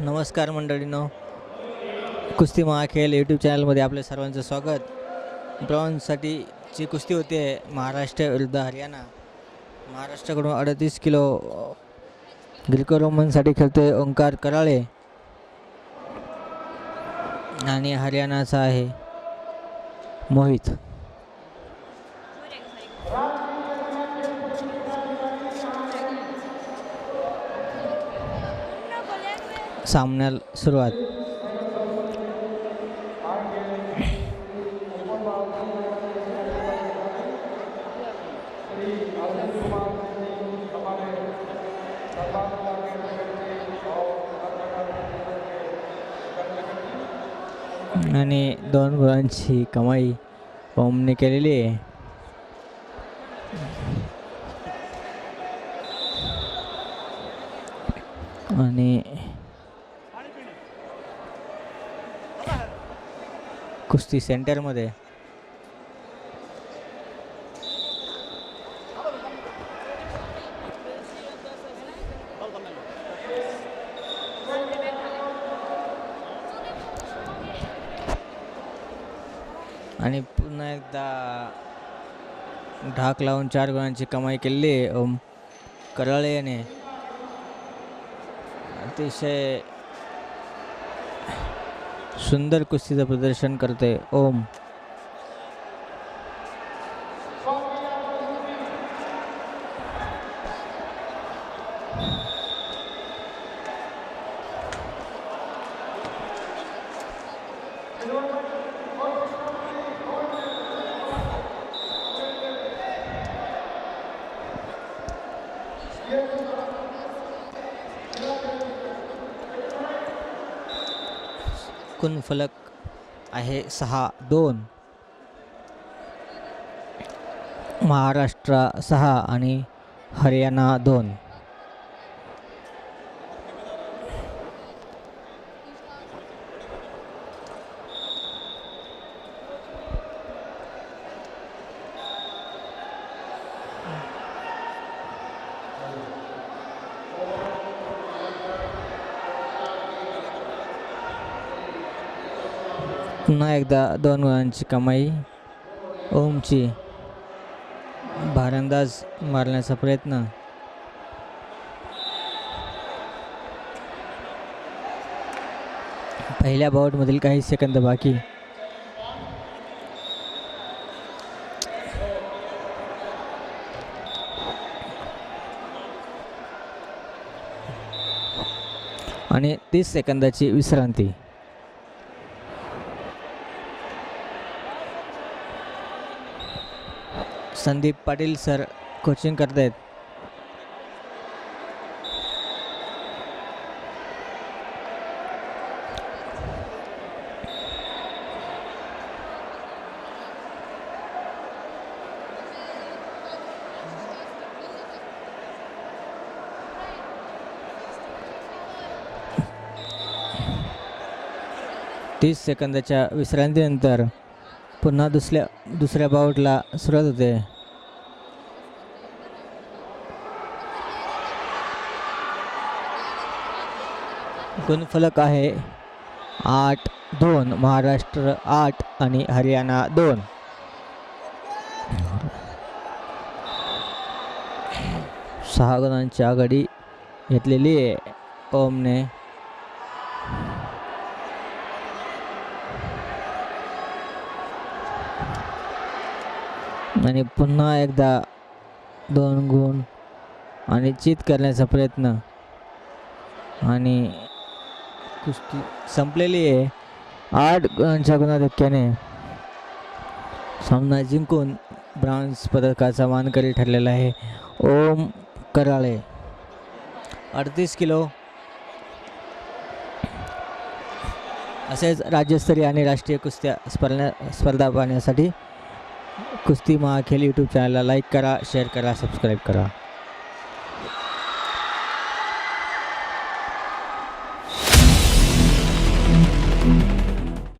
नमस्कार मंडळीनो. कुस्ती महाखेल यूट्यूब चॅनलमध्ये आपल्या सर्वांचं स्वागत. ब्रॉन्झसाठीची कुस्ती होते महाराष्ट्र विरुद्ध हरियाणा. महाराष्ट्राकडून अडतीस किलो ग्रिको रोमनसाठी खेळतोय ओंकार कराळे. आणि हरियाणाचा आहे मोहित. सामन्याला सुरुवात. आणि दोन गुणांची कमाई ओमने केलेली आहे. आणि कुस्ती सेंटरमध्ये आणि पुन्हा एकदा ढाक लावून चार गुणांची कमाई केलेली ओम कराळे याने. अतिशय सुंदर कुस्तीचं प्रदर्शन करते ओम. कुन फलक आहे सहा दोन. महाराष्ट्र सहा आणि हरियाणा दोन. पुन्हा एकदा दोन गुणांची कमाई. ओमची. भारंदाज मारण्याचा प्रयत्न. पहिल्या बाउटमधील काही सेकंद बाकी. आणि तीस सेकंदाची विश्रांती. संदीप पाटील सर कोचिंग करतायत. तीस सेकंदाच्या विश्रांतीनंतर पुन्हा दुसऱ्या दुसऱ्या बाउटला सुरुवात होते. गुणफलक आहे आठ दोन महाराष्ट्र आठ आणि हरियाणा दोन. सहा गुणांची आघाडी घेतलेली आहे. ओमने आणि पुन्हा एकदा दोन गुण आणि चित करण्याचा प्रयत्न. आणि कुस्ती संपलेली आहे. आठ गुणांच्या गुणाधक्क्याने सामना जिंकून ब्रांझ पदकाचा मानकरी ठरलेला आहे. ओम कराळे. अडतीस किलो. असेच राज्यस्तरीय आणि राष्ट्रीय कुस्त्या स्पर्धा स्पर्धा पाहण्यासाठी कुस्ती महाखेल यूट्यूब चॅनलला लाईक करा शेअर करा सबस्क्राईब करा.